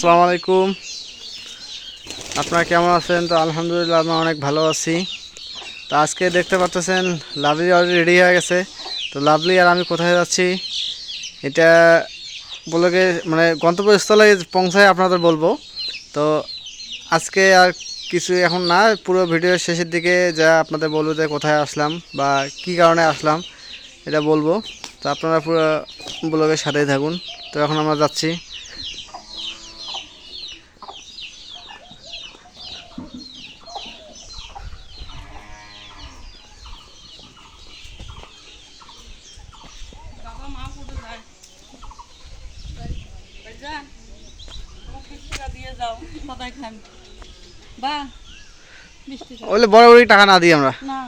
আসসালামু আলাইকুম। আপনারা কেমন আছেন? তো আলহামদুলিল্লাহ আমি অনেক ভালো আছি। তো আজকে দেখতে পাচ্ছেন লাভলি অলরেডি রেডি হয়ে গেছে। তো লাভলি, আর আমি কোথায় যাচ্ছি? এটা বলে মানে গন্তব্যস্থলে পৌঁছায় আপনাদের বলব। তো আজকে আর কিছু এখন না, পুরো ভিডিওর শেষের দিকে যা আপনাদের বলব যে কোথায় আসলাম বা কি কারণে আসলাম, এটা বলব। তো আপনারা পুরো ব্লগের সাথেই থাকুন। তো এখন আমরা যাচ্ছি বাবা মা কোথায় যায় ভাইজান আমার বিশ টাকা দিয়ে যাও বা বলে বড় বড়ি টাকা না দিই আমরা। না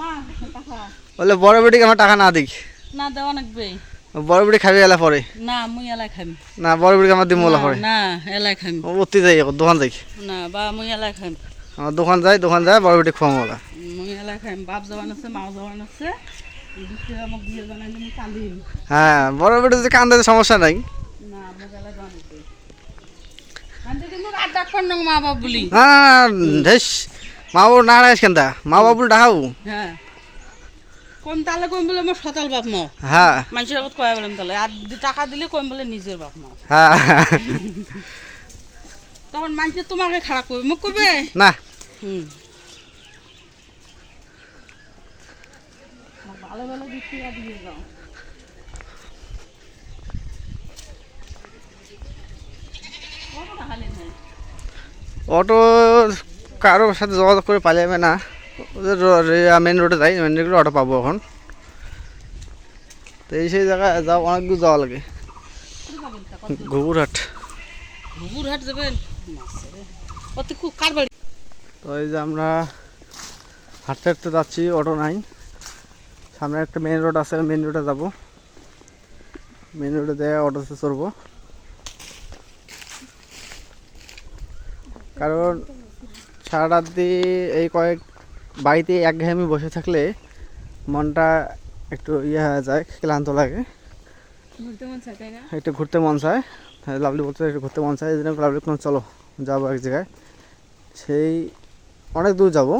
মা টাকা বলে বড় বেটিকে আমরা টাকা না দিই না বড় খাবি এলা পরে। না মুই না বড় বেটিকে আমার দিম পরে। না যাই দোকান যাই না বা মুই খাম আমার দোকান যাই দোকান যায় বড় বেটি খোয়াম ওলা মুই এলাই খাম বাপ জবান আছে হ্যাঁ বড় বেটি যে কান্দে সমস্যা নাই। না দেওয়া লাগবে কান্দে কিন্তু আর ডাক কর মা বাবু না রাখিস কেন মা বাবুর ডাকাবো হ্যাঁ। কম তাহলে কম বলে আমার সতাল বাপ মা। হ্যাঁ। মানুষের আগত কয়া বলেন তাহলে আর টাকা দিলে কম বলে নিজের বাপ মা। হ্যাঁ। তখন মানুষে তোমাকে খারাপ করবে। মোক করবে? না। হুম। ভালো ভালো দিক দিয়ে যাও কত টাকা নেবে? অটো কারোর সাথে যোগাযোগ করে পালিয়ে যাবে না। ওদের মেন রোডে যাই মেন রোডে অটো পাবো এখন। তো এই সেই জায়গায় যাও অনেক দূর যাওয়া লাগে। যাবেন? বাড়ি? তো এই যে আমরা হাঁটতে হাঁটতে যাচ্ছি অটো নাই। সামনে একটা মেন রোড আছে মেন রোডে যাব। মেন রোডে যেয়ে অটোতে চড়বো। কারণ সারা রাত দিয়ে এই কয়েক বাড়িতে একঘেয়েমি বসে থাকলে মনটা একটু ইয়ে হয়ে যায় ক্লান্ত লাগে। মন একটু ঘুরতে মন চায়। হ্যাঁ, লাভলি বলতে একটু ঘুরতে মন চায় এই জন্য লাভলি কোনো চলো যাব এক জায়গায়। সেই অনেক দূর যাব।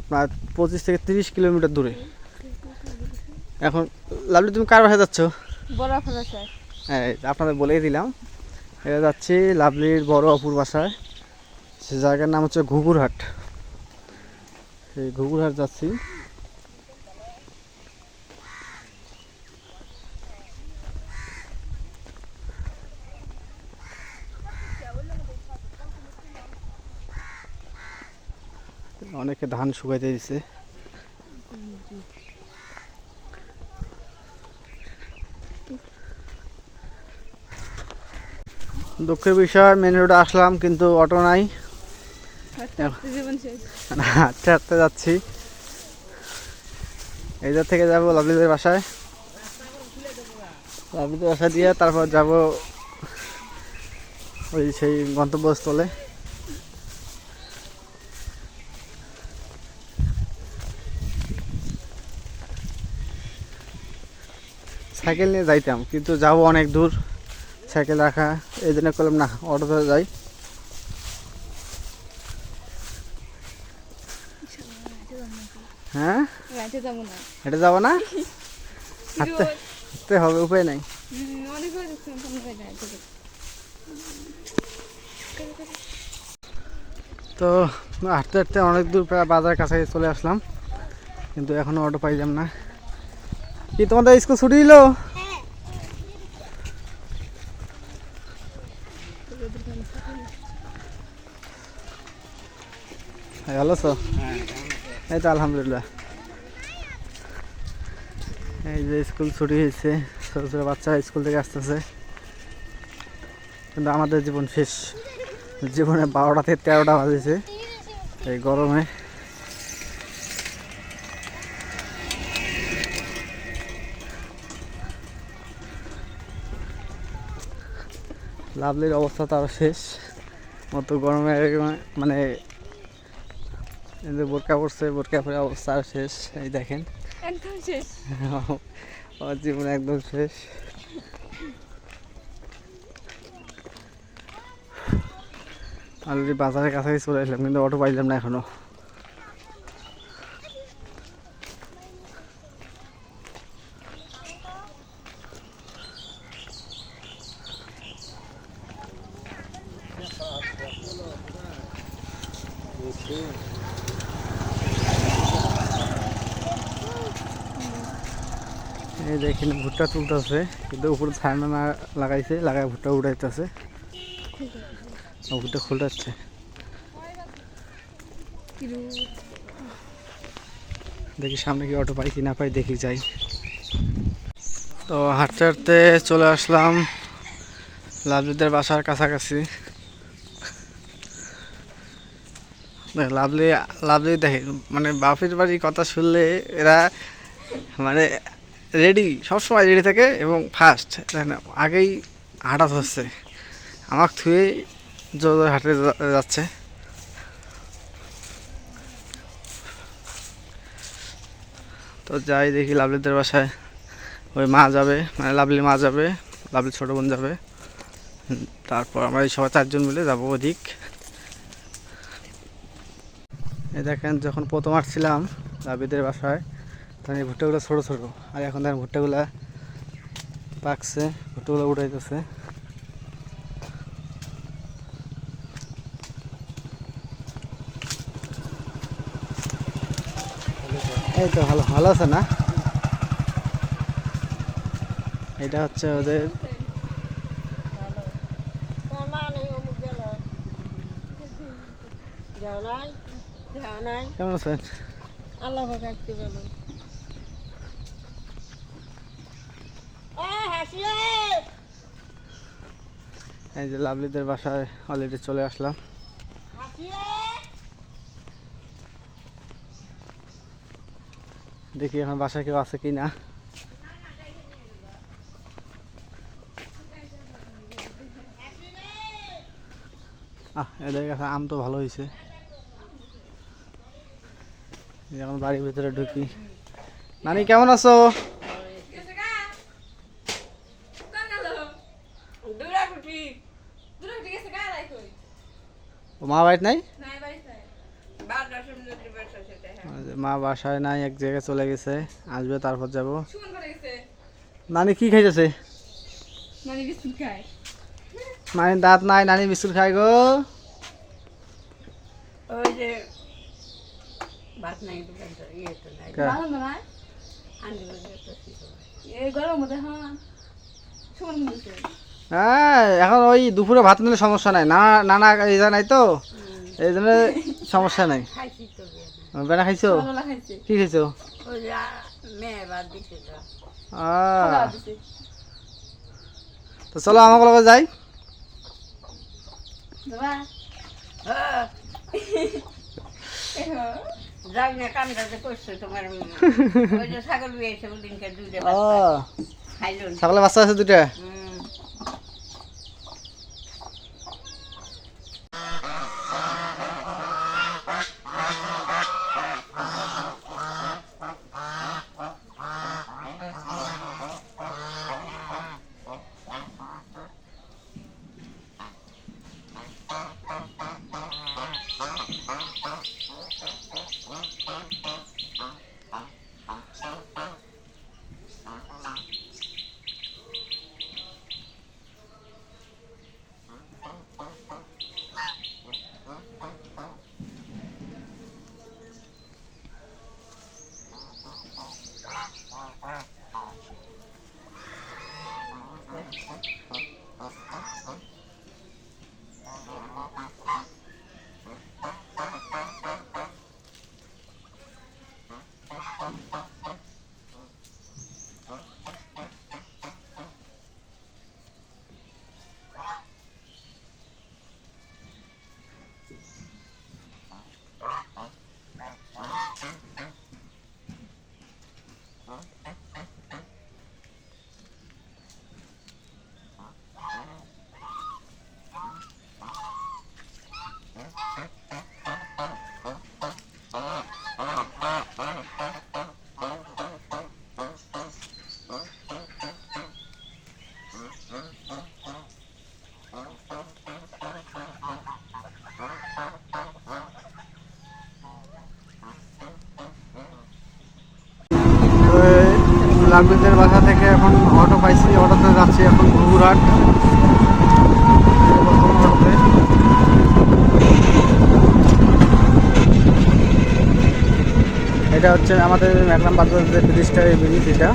আপনার পঁচিশ থেকে তিরিশ কিলোমিটার দূরে। এখন লাভলি তুমি কার বাসায় যাচ্ছ? হ্যাঁ আপনাদের বলেই দিলাম। এটা যাচ্ছি লাভলির বড় অপুর বাসায় সে জায়গার নাম হচ্ছে ঘুঘুরহাট। সেই ঘুঘুরহাট যাচ্ছি। অনেকে ধান শুকাইতে দিছে। দুঃখের বিষয় মেন রোডে আসলাম কিন্তু অটো নাই। হাঁটতে হাঁটতে যাচ্ছি। এইদার থেকে যাব লাভলিদের বাসায়। লাভলিদের বাসায় দিয়ে তারপর যাব ওই সেই গন্তব্যস্থলে। সাইকেল নিয়ে যাইতাম কিন্তু যাব অনেক দূর। সাইকেল রাখা এই জন্য করলাম না অটোতে যাই। হ্যাঁ? হেঁটে যাব না? হাঁটতে হাঁটতে হবে উপায় নাই। তো হাঁটতে হাঁটতে অনেক দূর প্রায় বাজার কাছাকাছি চলে আসলাম। কিন্তু এখনও অটো পাইলাম না। কি তোমাদের স্কুল ছুটি দিল? ভালো আছো এই তো আলহামদুলিল্লাহ। এই যে স্কুল ছুটি হয়েছে, ছোটো ছোটো বাচ্চারা স্কুল থেকে আসতেছে। কিন্তু আমাদের জীবন শেষ। জীবনে বারোটা থেকে তেরোটা বাজেছে এই গরমে। লাভলির অবস্থা তো আরও শেষ। অত গরমে মানে বোরকা পড়ছে বোরকা পরে অবস্থা আরও শেষ। এই দেখেন। একদম শেষ। আমার জীবন একদম শেষ। অলরেডি বাজারের কাছাকাছি চলে এলাম কিন্তু অটো পাইলাম না এখনও। ভুট্টা তুলতেছে, কিন্তু উপরে ছানা না লাগাইছে, লাগাই ভুট্টা উঠাইতেছে। ভুট্টা খুলতেছে। কিরু দেখি সামনে কি অটো পাই কি না পাই, দেখি যাই। তো হাঁটতে হাঁটতে চলে আসলাম লাভলিদের বাসার কাছাকাছি। লাভলি লাভলি দেখে মানে বাপের বাড়ির কথা শুনলে এরা মানে রেডি সবসময় রেডি থাকে এবং ফার্স্ট আগেই হাঁটা ধরছে। আমাকে থুয়ে জোর জোর হাঁটে যা- যাচ্ছে। তো যাই দেখি লাভলিদের বাসায়। ওই মা যাবে মানে লাভলি মা যাবে, লাভলি ছোটো বোন যাবে। তারপর আমরা সবাই চারজন মিলে যাব ওদিক। এই দেখেন, যখন প্রথম আসছিলাম লাভলিদের বাসায় তখন এই ভুট্টাগুলো ছোটো ছোটো। আর এখন দেখেন ভুট্টাগুলো পাকছে ভুট্টাগুলো উঠাইতেছে এই তো ভালো ভালো আছে না? এটা হচ্ছে ওদের কেমন আছেন? আল্লাহ এই যে লাভলিদের বাসায় অলরেডি চলে আসলাম। দেখি এখন বাসায় কেউ আছে কি না আহ এদের কাছে আম তো ভালো হয়েছে। এখন বাড়ির ভিতরে ঢুকি। নানি, কেমন আছো দুরা কুটি ও মা বাড়িতে নাই? মা বাসায় নাই এক জায়গায় চলে গেছে আসবে তারপর যাব। নানি কি খাইতেছে? নানি দাঁত নাই নানি বিস্কুট খাই গো। ওই যে ভাত নাই দোকান তো ইয়ে? এই গরম হ্যাঁ। হ্যাঁ এখন ওই দুপুরে ভাত নিলে সমস্যা নাই। না নানা ইজা নাই তো এই জন্য সমস্যা নাই। বেড়া। খাইছো? কি খাইছো? তো। চলো আমাকে লগে যাই। বাবা। হ্যাঁ, এহো যাই বাগবিদের বাসা থেকে এখন অটো পাইছি অটোতে যাচ্ছি এখন ঘুঘুরহাট। এটা হচ্ছে আমাদের ম্যাকলাম বাজার যে ব্রিজটা, এই ব্রিজ এটা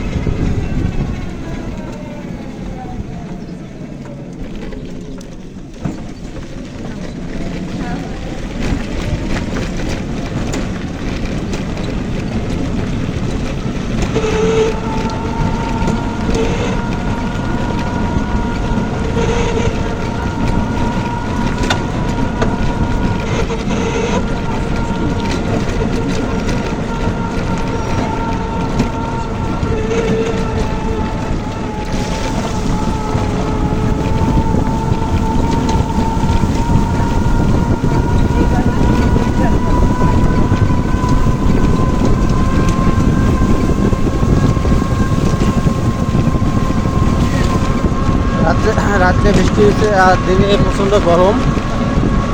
হয়েছে আর দিনে প্রচণ্ড গরম।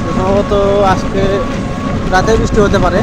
সম্ভবত আজকে রাতে বৃষ্টি হতে পারে।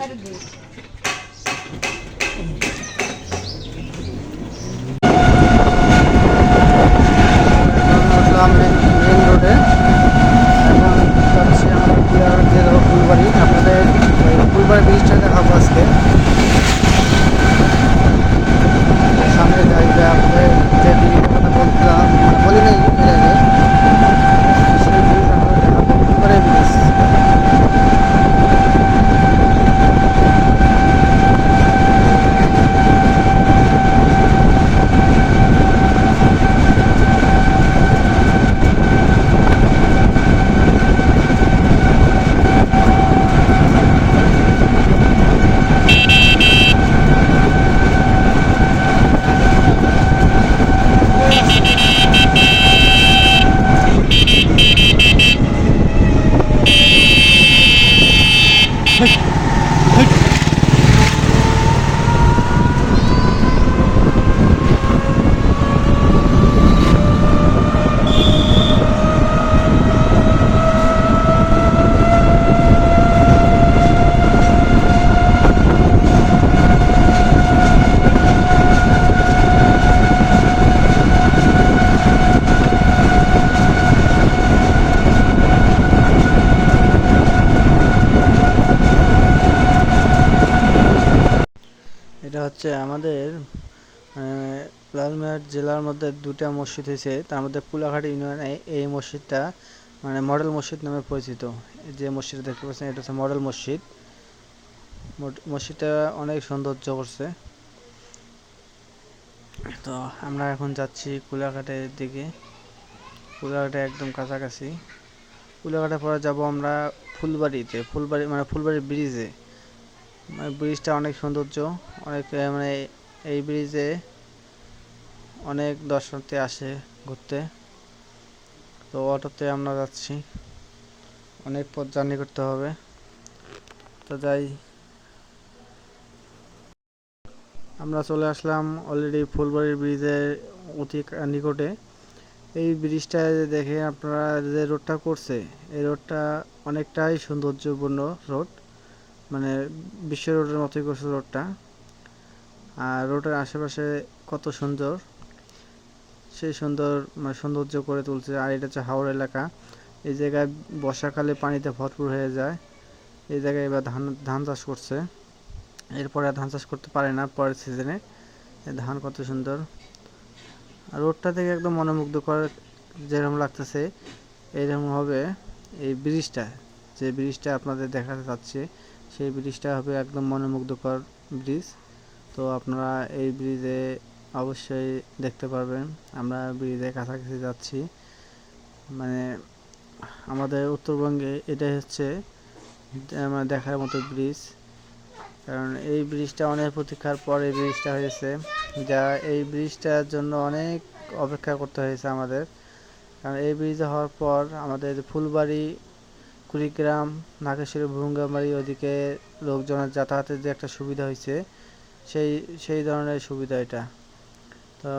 আপনাদের ওই ফুলবাড়ি ব্রিজটা দেখাবো আজকে সামনে যাই যে আপনাদের যে ব্রিজের কথা বলছিলাম মানে বলি নেই এর আগে সেই ব্রিজ আপনাদের দেখাবো ফুলবাড়ি ব্রিজ এটা হচ্ছে আমাদের লালমিয়ার জেলার মধ্যে দুটা মসজিদ হয়েছে। তার মধ্যে পুলাঘাট ইউনিয়নে এই মসজিদটা মানে মডেল মসজিদ নামে পরিচিত। যে মসজিদটা দেখতে পাচ্ছেন, এটা হচ্ছে মডেল মসজিদ। মসজিদটা অনেক সৌন্দর্য করছে। তো আমরা এখন যাচ্ছি কুলাঘাটের দিকে। কুলাঘাটে একদম কাছাকাছি। কুলাঘাটে পরে যাব আমরা ফুলবাড়িতে, ফুলবাড়ি মানে ফুলবাড়ি ব্রিজে। ব্রিজটা অনেক সৌন্দর্য, অনেক মানে এই ব্রিজে অনেক দর্শনার্থী আসে ঘুরতে। তো অটোতে আমরা যাচ্ছি। অনেক পথ জার্নি করতে হবে। তো যাই। আমরা চলে আসলাম অলরেডি ফুলবাড়ির ব্রিজের অতি নিকটে। এই ব্রিজটা দেখে আপনারা যে রোডটা করছে, এই রোডটা অনেকটাই সৌন্দর্যপূর্ণ রোড মানে বিশ্ব রোডের মতোই করছে রোডটা। আর রোডের আশেপাশে কত সুন্দর, সেই সুন্দর মানে সৌন্দর্য করে তুলছে। আর এটা হচ্ছে হাওড় এলাকা। এই জায়গায় বর্ষাকালে পানিতে ভরপুর হয়ে যায়। এই জায়গায় এবার ধান ধান চাষ করছে। এরপরে আর ধান চাষ করতে পারে না পরের সিজনে ধান কত সুন্দর। আর রোডটা থেকে একদম মনোমুগ্ধকর যেরকম লাগতেছে এইরকম হবে এই ব্রিজটা। যে ব্রিজটা আপনাদের দেখাতে চাচ্ছে সেই ব্রিজটা হবে একদম মনোমুগ্ধকর ব্রিজ। তো আপনারা এই ব্রিজে অবশ্যই দেখতে পারবেন। আমরা ব্রিজের কাছাকাছি যাচ্ছি। মানে আমাদের উত্তরবঙ্গে এটাই হচ্ছে আমার দেখার মতো ব্রিজ। কারণ এই ব্রিজটা অনেক প্রতীক্ষার পর এই ব্রিজটা হয়েছে। যা এই ব্রিজটার জন্য অনেক অপেক্ষা করতে হয়েছে আমাদের। কারণ এই ব্রিজ হওয়ার পর আমাদের ফুলবাড়ি কুড়িগ্রাম, নাগেশ্বরী, ভুঙ্গামারি ওদিকে লোকজনের যাতায়াতের যে একটা সুবিধা হয়েছে সেই সেই ধরনের সুবিধা এটা। তো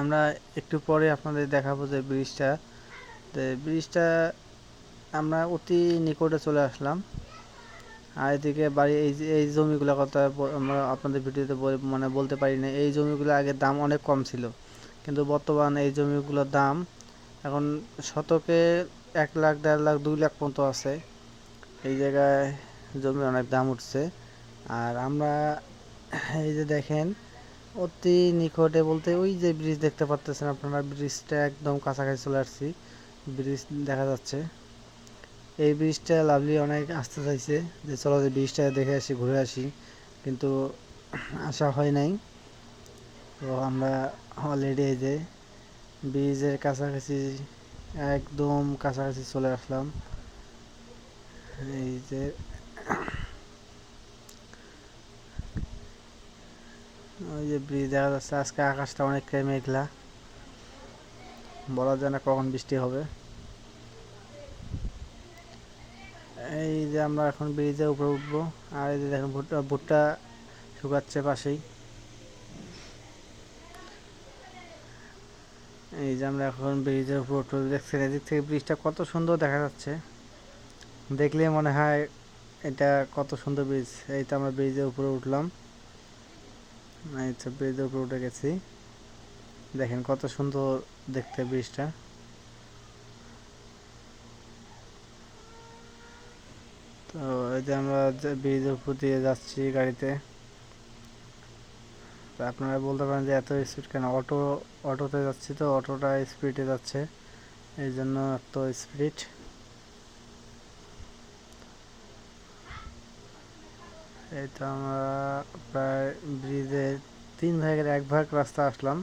আমরা একটু পরে আপনাদের দেখাবো যে ব্রিজটা। তো ব্রিজটা আমরা অতি নিকটে চলে আসলাম। আর এদিকে বাড়ি, এই এই জমিগুলো কথা আমরা আপনাদের ভিডিওতে মানে বলতে পারি না। এই জমিগুলো আগে দাম অনেক কম ছিল। কিন্তু বর্তমানে এই জমিগুলোর দাম এখন শতকে এক লাখ, দেড় লাখ, দুই লাখ পর্যন্ত আছে। এই জায়গায় জমি অনেক দাম উঠছে। আর আমরা এই যে দেখেন, অতি নিকটে বলতে ওই যে ব্রিজ দেখতে পারতেছেন আপনারা ব্রিজটা একদম কাছাকাছি চলে আসছি। ব্রিজ দেখা যাচ্ছে। এই ব্রিজটা লাভলি অনেক আসতে চাইছে যে চলো যে ব্রিজটা দেখে আসি, ঘুরে আসি। কিন্তু আসা হয় নাই। তো আমরা অলরেডি এই যে ব্রিজের কাছাকাছি একদম কাছাকাছি চলে আসলাম। এই যে ওই যে ব্রিজ দেখা যাচ্ছে, আজকে আকাশটা অনেকটাই মেঘলা। বলা যায় না কখন বৃষ্টি হবে। এই যে আমরা এখন ব্রিজের উপরে উঠবো, আর এই যে দেখেন ভুট্টা ভুট্টা শুকাচ্ছে পাশেই। এই যে আমরা এখন ব্রিজের উপর উঠবো দেখছেন এদিক থেকে ব্রিজটা কত সুন্দর দেখা যাচ্ছে। দেখলে মনে হয় এটা কত সুন্দর ব্রিজ। এই তো আমরা ব্রিজের উপরে উঠলাম। এই তো ব্রিজের উপরে উঠে গেছি। দেখেন কত সুন্দর দেখতে ব্রিজটা। তো এই যে আমরা ব্রিজের উপর দিয়ে যাচ্ছি গাড়িতে। তো আপনারা বলতে পারেন যে এত স্পিড কেন? অটো অটোতে যাচ্ছি তো অটোটা স্পিডে যাচ্ছে। এই জন্য এত স্পিড এই তো আমরা প্রায় ব্রিজের তিন ভাগের এক ভাগ রাস্তা আসলাম।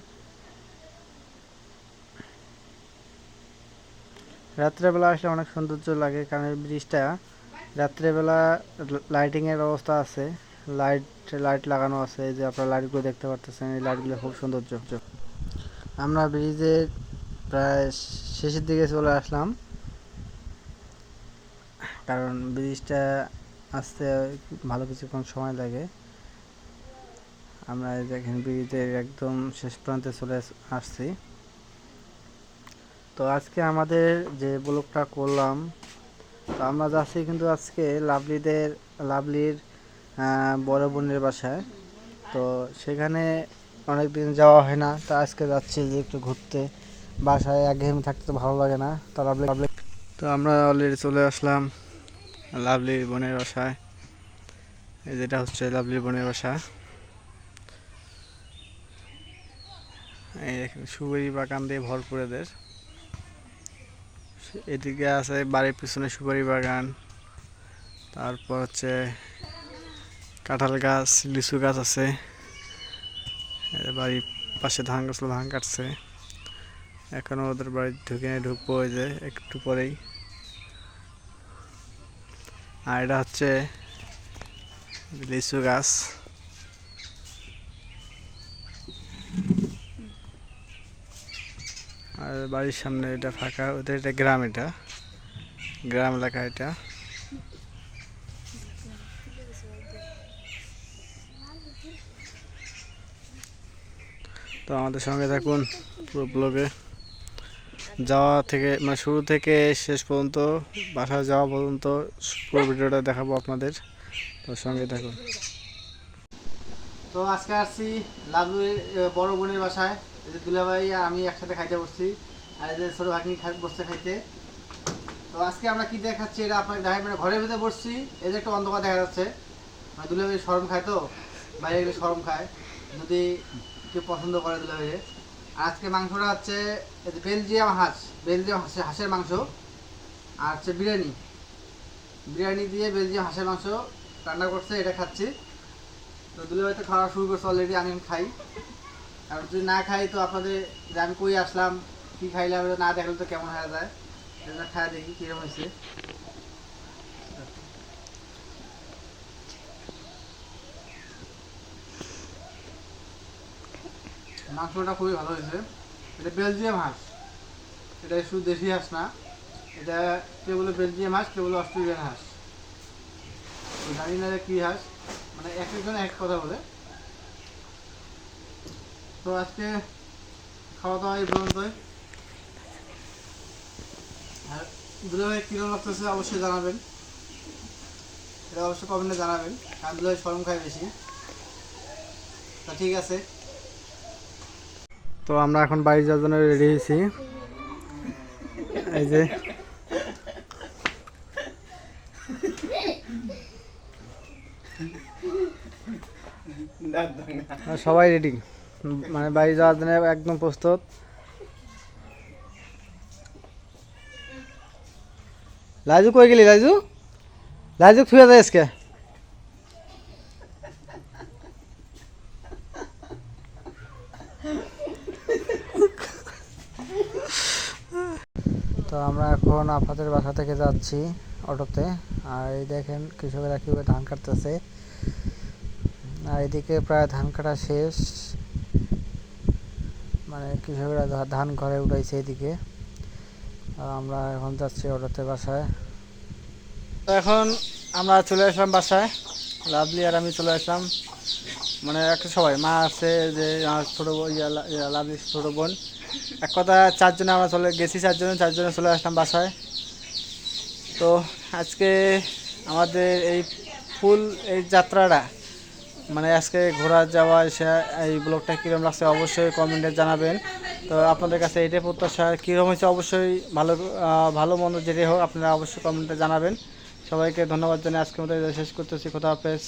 রাত্রেবেলা আসলে অনেক সৌন্দর্য লাগে কারণ ব্রিজটা রাত্রেবেলা লাইটিংয়ের ব্যবস্থা আছে। লাইট লাইট লাগানো আছে এই যে আপনারা লাইটগুলো দেখতে পারতেছেন, এই লাইটগুলো খুব সুন্দর সৌন্দর্য আমরা ব্রিজের প্রায় শেষের দিকে চলে আসলাম। কারণ ব্রিজটা আসতে ভালো কিছুক্ষণ সময় লাগে। আমরা দেখেন ব্রিজের একদম শেষ প্রান্তে চলে আসছি। তো আজকে আমাদের যে ব্লগটা করলাম, তো আমরা যাচ্ছি কিন্তু আজকে লাভলিদের লাভলির বড় বোনের বাসায়। তো সেখানে অনেক দিন যাওয়া হয় না। তা আজকে যাচ্ছি যে একটু ঘুরতে। বাসায় একঘেয়েমি থাকতে তো ভালো লাগে না। তো লাভলি লাভলি তো আমরা অলরেডি চলে আসলাম লাভলি বোনের বাসায়। এই যেটা হচ্ছে লাভলি বোনের বাসা। এই সুপারি বাগান দিয়ে ভরপুর এদের। এদিকে আছে বাড়ির পিছনে সুপারি বাগান। তারপর হচ্ছে কাঁঠাল গাছ, লিচু গাছ আছে। বাড়ির পাশে ধান গাছ ধান কাটছে। এখনও ওদের বাড়ি ঢুকে ঢুকবো ওই যে একটু পরেই। আর এটা হচ্ছে লিচু গাছ। আর বাড়ির সামনে এটা ফাঁকা, ওদের এটা গ্রাম এটা। গ্রাম এলাকা এটা। তো আমাদের সঙ্গে থাকুন পুরো ব্লগে যাওয়া থেকে মানে শুরু থেকে শেষ পর্যন্ত, বাসায় যাওয়া পর্যন্ত পুরো ভিডিওটা দেখাবো আপনাদের। তো সঙ্গে থাকুন। তো আজকে আসছি লাভলুর বড় বোনের বাসায়। এই যে দুলাভাই আর আমি একসাথে খাইতে বসছি। আর এই যে ছোটো ভাগ্নি বসতে খাইতে। তো আজকে আমরা কি দেখাচ্ছি, এটা আপনাকে দেখাই মানে ঘরের ভিতরে বসছি। এই যে একটা অন্ধকার দেখা যাচ্ছে। মানে দুলাভাই সরম খায় তো? বাইরে গেলে সরম খায়। যদি কেউ পছন্দ করে দুলাভাই আজকে মাংসটা হচ্ছে বেলজিয়াম হাঁস, বেলজিয়াম হাঁসের হাঁসের মাংস আর হচ্ছে বিরিয়ানি। বিরিয়ানি দিয়ে বেলজিয়াম হাঁসের মাংস রান্না করছে, এটা খাচ্ছি। তো দুলে হয়তো খাওয়া শুরু করছে অলরেডি আমি খাই। আর যদি না খাই তো আপনাদের যে আমি কই আসলাম, কী খাইলাম না দেখলে তো কেমন হয়ে যায়। এটা খাই দেখি কীরকম হয়েছে। মাংসটা খুবই ভালো হয়েছে। এটা বেলজিয়াম হাঁস। এটা শুধু দেশি হাঁস না, এটা কেউ বলে বেলজিয়াম হাঁস কেউ বলে অস্ট্রেলিয়ান হাঁস। জানি না কী হাঁস মানে এক একজন এক কথা বলে। তো আজকে খাওয়া দাওয়া এই পর্যন্তই। আর দুলে ভাই কিরম লাগতেছে অবশ্যই জানাবেন। এটা অবশ্যই কমেন্টে জানাবেন, কারণ দুলে সরম খায় বেশি। তা ঠিক আছে। তো আমরা এখন বাড়ি যাওয়ার জন্য রেডি হয়েছি। এই যে। সবাই রেডি মানে বাড়ি যাওয়ার জন্য একদম প্রস্তুত। লাজু কই গেলি লাজু? লাজু শুয়ে যায় আজকে। তো আমরা এখন আপাতের বাসা থেকে যাচ্ছি অটোতে। আর এই দেখেন কৃষকেরা কীভাবে ধান কাটতেছে। আর এদিকে প্রায় ধান কাটা শেষ। মানে কৃষকরা ধান ঘরে উঠাইছে এদিকে। আমরা এখন যাচ্ছি অটোতে বাসায়। তো এখন আমরা চলে আসলাম বাসায়। লাভলি আর আমি চলে আসলাম। মানে একটা সবাই, মা আছে, যে ছোটো লাভলি ছোটো বোন। এক কথা, চারজনে আমরা চলে গেছি, চারজনে চারজনে চলে আসলাম বাসায়। তো আজকে আমাদের এই ফুল এই যাত্রাটা মানে আজকে ঘোরা, যাওয়া, এসে এই ব্লগটা কীরকম লাগছে অবশ্যই কমেন্টে জানাবেন। তো আপনাদের কাছে এটাই প্রত্যাশা কীরকম হয়েছে অবশ্যই ভালো ভালো মন্দ যেটাই হোক আপনারা অবশ্যই কমেন্টে জানাবেন। সবাইকে ধন্যবাদ জানিয়ে আজকের মতো শেষ করতেছি। খোদা হাফেজ।